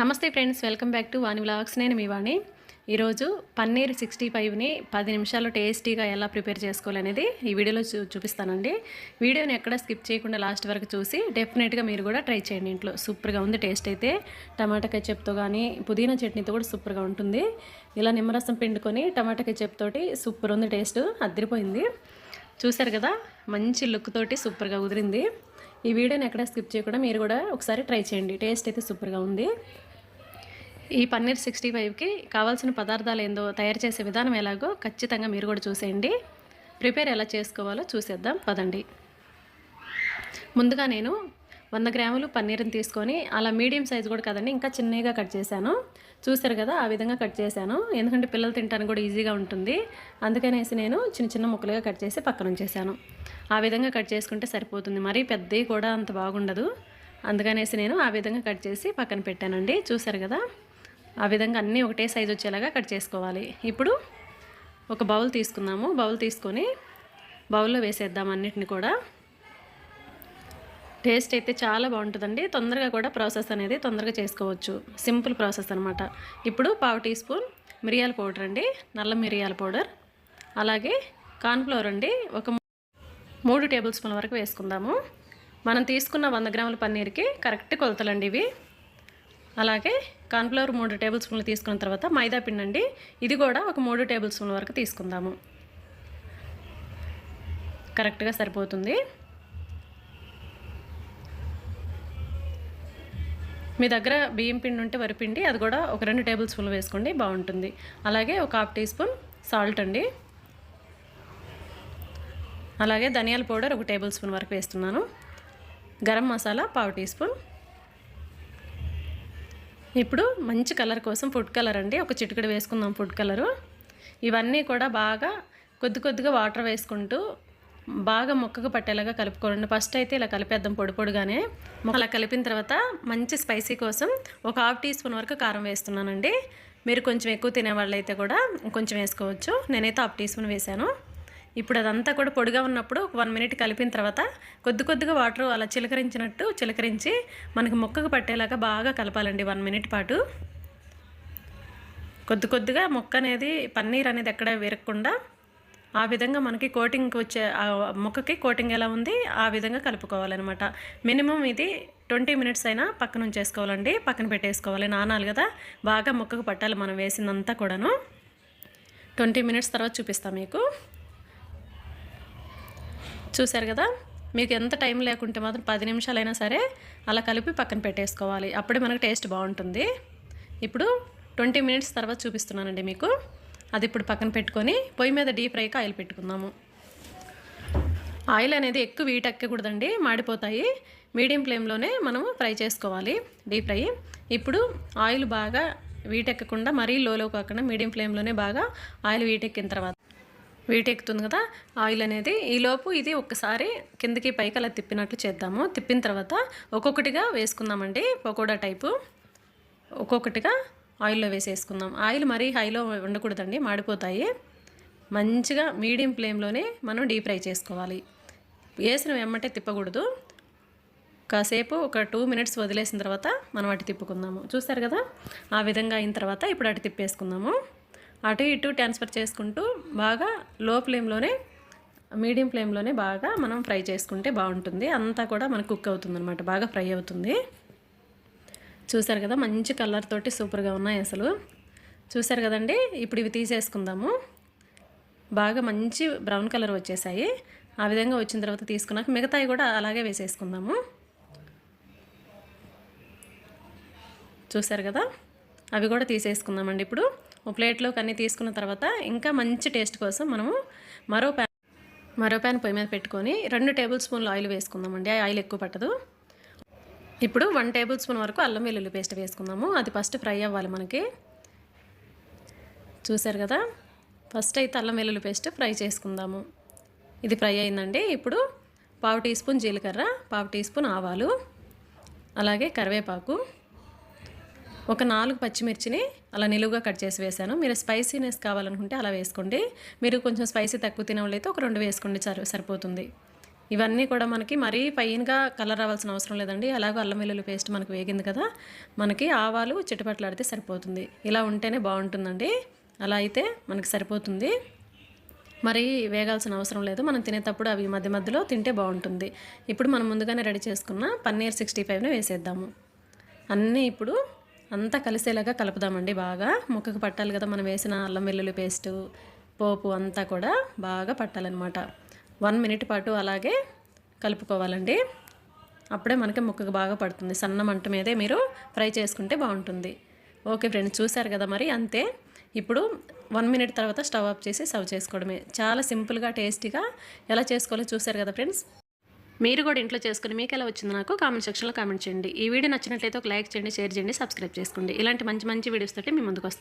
నమస్తే friends welcome back to Vani vlogs. నేను మీ వాణి. ఈరోజు పన్నీర్ సిక్స్టీ ఫైవ్ని పది నిమిషాల్లో టేస్టీగా ఎలా ప్రిపేర్ చేసుకోవాలనేది ఈ వీడియోలో చూ చూపిస్తానండి. వీడియోని ఎక్కడ స్కిప్ చేయకుండా లాస్ట్ వరకు చూసి డెఫినెట్గా మీరు కూడా ట్రై చేయండి ఇంట్లో. సూపర్గా ఉంది టేస్ట్ అయితే. టమాటా కెచప్తో కానీ పుదీనా చట్నీతో కూడా సూపర్గా ఉంటుంది. ఇలా నిమ్మరసం పిండుకొని టమాటా కెచప్ తోటి సూపర్ ఉంది టేస్ట్. అద్దరిపోయింది చూసారు కదా మంచి లుక్ తోటి సూపర్గా కుదిరింది ఈ వీడియోని ఎక్కడ స్కిప్ చేయకుండా మీరు కూడా ఒకసారి ట్రై చేయండి. టేస్ట్ అయితే సూపర్గా ఉంది. ఈ పన్నీర్ సిక్స్టీ ఫైవ్కి కావాల్సిన పదార్థాలు ఏందో తయారు చేసే విధానం ఎలాగో ఖచ్చితంగా మీరు కూడా చూసేయండి. ప్రిపేర్ ఎలా చేసుకోవాలో చూసేద్దాం. పదండి. ముందుగా నేను వంద గ్రాములు పన్నీర్ని తీసుకొని అలా మీడియం సైజ్ కూడా కదండి ఇంకా చిన్నగా కట్ చేశాను. చూసారు కదా ఆ విధంగా కట్ చేశాను. ఎందుకంటే పిల్లలు తింటానికి కూడా ఈజీగా ఉంటుంది. అందుకనేసి నేను చిన్న చిన్న ముక్కలుగా కట్ చేసి పక్కన ఉంచేసాను ఆ విధంగా కట్ చేసుకుంటే సరిపోతుంది. మరీ పెద్దవి కూడా అంత బాగుండదు. అందుకనేసి నేను ఆ విధంగా కట్ చేసి పక్కన పెట్టానండి. చూసారు కదా? ఆ విధంగా అన్నీ ఒకటే సైజు వచ్చేలాగా కట్ చేసుకోవాలి. ఇప్పుడు ఒక బౌల్ తీసుకుందాము. బౌల్ తీసుకొని బౌల్లో వేసేద్దాం అన్నిటిని కూడా. టేస్ట్ అయితే చాలా బాగుంటుందండి. తొందరగా కూడా ప్రాసెస్ అనేది తొందరగా చేసుకోవచ్చు. సింపుల్ ప్రాసెస్ అనమాట ఇప్పుడు పావు టీ స్పూన్ మిరియాల పౌడర్ అండి. నల్ల మిరియాల పౌడర్. అలాగే కార్న్ఫ్లోర్ అండి. ఒక మూడు టేబుల్ స్పూన్ల వరకు వేసుకుందాము. మనం తీసుకున్న వంద గ్రాముల పన్నీర్కి కరెక్ట్ కొలతలండి ఇవి. అలాగే కార్న్ఫ్లవర్ మూడు టేబుల్ స్పూన్లు తీసుకున్న తర్వాత మైదా పిండి అండి ఇది కూడా ఒక మూడు టేబుల్ స్పూన్ల వరకు తీసుకుందాము. కరెక్ట్గా సరిపోతుంది. మీ దగ్గర బియ్యం పిండి ఉంటే వరిపిండి అది కూడా ఒక రెండు టేబుల్ స్పూన్లు వేసుకోండి బాగుంటుంది. అలాగే ఒక హాఫ్ టీ స్పూన్ సాల్ట్ అండి. అలాగే ధనియాల పౌడర్ ఒక టేబుల్ స్పూన్ వరకు వేస్తున్నాను. గరం మసాలా పావు టీ స్పూన్. ఇప్పుడు మంచి కలర్ కోసం ఫుడ్ కలర్ అండి. ఒక చిటికెడు వేసుకుందాం ఫుడ్ కలరు. ఇవన్నీ కూడా బాగా కొద్ది కొద్దిగా వాటర్ వేసుకుంటూ బాగా మొక్కకు పట్టేలాగా కలుపుకోండి ఫస్ట్ అయితే ఇలా కలిపేద్దాం పొడి పొడిగానే. అలా కలిపిన తర్వాత మంచి స్పైసీ కోసం ఒక హాఫ్ టీ స్పూన్ వరకు కారం వేస్తున్నానండి. మీరు కొంచెం ఎక్కువ తినే అయితే కూడా కొంచెం వేసుకోవచ్చు. నేనైతే హాఫ్ టీ స్పూన్ వేసాను ఇప్పుడు అదంతా కూడా పొడిగా ఉన్నప్పుడు ఒక వన్ మినిట్ కలిపిన తర్వాత కొద్ది కొద్దిగా వాటర్ అలా చిలకరించినట్టు చిలకరించి మనకి మొక్కకు పట్టేలాగా బాగా కలపాలండి వన్ మినిట్ పాటు. కొద్ది కొద్దిగా మొక్క అనేది పన్నీర్ అనేది ఎక్కడ విరగకుండా ఆ విధంగా మనకి కోటింగ్ వచ్చే మొక్కకి కోటింగ్ ఎలా ఉంది ఆ విధంగా కలుపుకోవాలన్నమాట. మినిమం ఇది ట్వంటీ మినిట్స్ అయినా పక్కన ఉంచేసుకోవాలండి పక్కన పెట్టేసుకోవాలి. నానాలు కదా. బాగా మొక్కకు పట్టాలి మనం వేసిందంతా కూడాను. ట్వంటీ మినిట్స్ తర్వాత చూపిస్తాం మీకు. చూశారు కదా? మీకు ఎంత టైం లేకుంటే మాత్రం పది నిమిషాలైనా సరే అలా కలిపి పక్కన పెట్టేసుకోవాలి. అప్పుడే మనకు టేస్ట్ బాగుంటుంది. ఇప్పుడు ట్వంటీ మినిట్స్ తర్వాత చూపిస్తున్నానండి మీకు. అది ఇప్పుడు పక్కన పెట్టుకొని పొయ్యి మీద డీప్ ఫ్రైకి ఆయిల్ పెట్టుకుందాము. ఆయిల్ అనేది ఎక్కువ వీట్ ఎక్కకూడదండి మాడిపోతాయి. మీడియం ఫ్లేమ్లోనే మనము ఫ్రై చేసుకోవాలి డీప్ ఫ్రై. ఇప్పుడు ఆయిల్ బాగా వీటెక్కకుండా మరీ లోలో కాకుండా మీడియం ఫ్లేమ్లోనే బాగా ఆయిల్ వీటెక్కిన తర్వాత వీటెక్కుతుంది కదా ఆయిల్ అనేది. ఈలోపు ఇది ఒక్కసారి కిందకి పైకి అలా తిప్పినట్లు చేద్దాము. తిప్పిన తర్వాత ఒక్కొక్కటిగా వేసుకుందామండి పకోడా టైపు. ఒక్కొక్కటిగా ఆయిల్లో వేసేసుకుందాం. ఆయిల్ మరీ హైలో ఉండకూడదండి మాడిపోతాయి. మంచిగా మీడియం ఫ్లేమ్లోనే మనం డీప్ ఫ్రై చేసుకోవాలి. వేసిన వెమ్మటే తిప్పకూడదు. కాసేపు ఒక టూ మినిట్స్ వదిలేసిన తర్వాత మనం అటు తిప్పుకుందాము. చూస్తారు కదా ఆ విధంగా అయిన తర్వాత ఇప్పుడు అటు తిప్పేసుకుందాము. అటు ఇటు ట్రాన్స్ఫర్ చేసుకుంటూ బాగా లో ఫ్లేమ్లోనే మీడియం ఫ్లేమ్లోనే బాగా మనం ఫ్రై చేసుకుంటే బాగుంటుంది. అంతా కూడా మనకు కుక్ అవుతుంది అనమాట బాగా ఫ్రై అవుతుంది. చూసారు కదా మంచి కలర్ తోటి సూపర్గా ఉన్నాయి అసలు. చూసారు కదండి ఇప్పుడు ఇవి తీసేసుకుందాము. బాగా మంచి బ్రౌన్ కలర్ వచ్చేసాయి. ఆ విధంగా వచ్చిన తర్వాత తీసుకున్నాక మిగతాయి కూడా అలాగే వేసేసుకుందాము. చూసారు కదా అవి కూడా తీసేసుకుందామండి ఇప్పుడు. ప్లేట్లోకి అన్నీ తీసుకున్న తర్వాత ఇంకా మంచి టేస్ట్ కోసం మనము మరో ప్యాన్ మరో ప్యాన్ పొయ్యి మీద పెట్టుకొని రెండు టేబుల్ స్పూన్లు ఆయిల్ వేసుకుందామండి. ఆయిల్ ఎక్కువ పట్టదు. ఇప్పుడు వన్ టేబుల్ స్పూన్ వరకు అల్లం వెల్లుల్లి పేస్ట్ వేసుకుందాము. అది ఫస్ట్ ఫ్రై అవ్వాలి మనకి. చూసారు కదా? ఫస్ట్ అయితే అల్లం వెల్లుల్లి పేస్ట్ ఫ్రై చేసుకుందాము. ఇది ఫ్రై అయిందండి. ఇప్పుడు పావు టీ స్పూన్ జీలకర్ర పావు టీ స్పూన్ ఆవాలు అలాగే కరివేపాకు. ఒక నాలుగు పచ్చిమిర్చిని అలా నిలువుగా కట్ చేసి వేసాను మీరు స్పైసీనెస్ కావాలనుకుంటే అలా వేసుకోండి. మీరు కొంచెం స్పైసీ తక్కువ తినవాళ్ళైతే ఒక రెండు వేసుకోండి సరి సరిపోతుంది. ఇవన్నీ కూడా మనకి మరీ ఫైన్గా కలర్ రావాల్సిన అవసరం లేదండి. అలాగే అల్లం వెల్లుల్లి పేస్ట్ మనకు వేగింది కదా మనకి ఆవాలు చిటపట్లాడితే సరిపోతుంది. ఇలా ఉంటేనే బాగుంటుందండి. అలా అయితే మనకి సరిపోతుంది. మరి వేగాల్సిన అవసరం లేదు. మనం తినేటప్పుడు అవి మధ్య మధ్యలో తింటే బాగుంటుంది. ఇప్పుడు మనం ముందుగానే రెడీ చేసుకున్న పన్నీర్ సిక్స్టీ ఫైవ్ని వేసేద్దాము. అన్నీ ఇప్పుడు అంతా కలిసేలాగా కలుపుదామండి బాగా. ముక్కకు పట్టాలి కదా మనం వేసిన అల్లం వెల్లుల్లి పేస్టు పోపు అంతా కూడా బాగా పట్టాలన్నమాట. వన్ మినిట్ పాటు అలాగే కలుపుకోవాలండి. అప్పుడే మనకి ముక్కకు బాగా పడుతుంది. సన్న మంట మీదే మీరు ఫ్రై చేసుకుంటే బాగుంటుంది. ఓకే ఫ్రెండ్స్ చూశారు కదా మరి? అంతే. ఇప్పుడు వన్ మినిట్ తర్వాత స్టవ్ ఆఫ్ చేసి సర్వ్ చేసుకోవడమే. చాలా సింపుల్గా టేస్టీగా ఎలా చేసుకోవాలో చూశారు కదా ఫ్రెండ్స్? మీరు కూడా ఇంట్లో చేసుకుని మీకు ఎలా వచ్చిందో నాకు కామెంట్ సెక్షన్లో కామెంట్ చేయండి. ఈ వీడియో నచ్చినట్లయితే ఒక లైక్ చేయండి షేర్ చేయండి సబ్స్క్రైబ్ చేసుకోండి. ఇలాంటి మంచి మంచి వీడియోస్ తోటి మీ ముందుకు వస్తాం.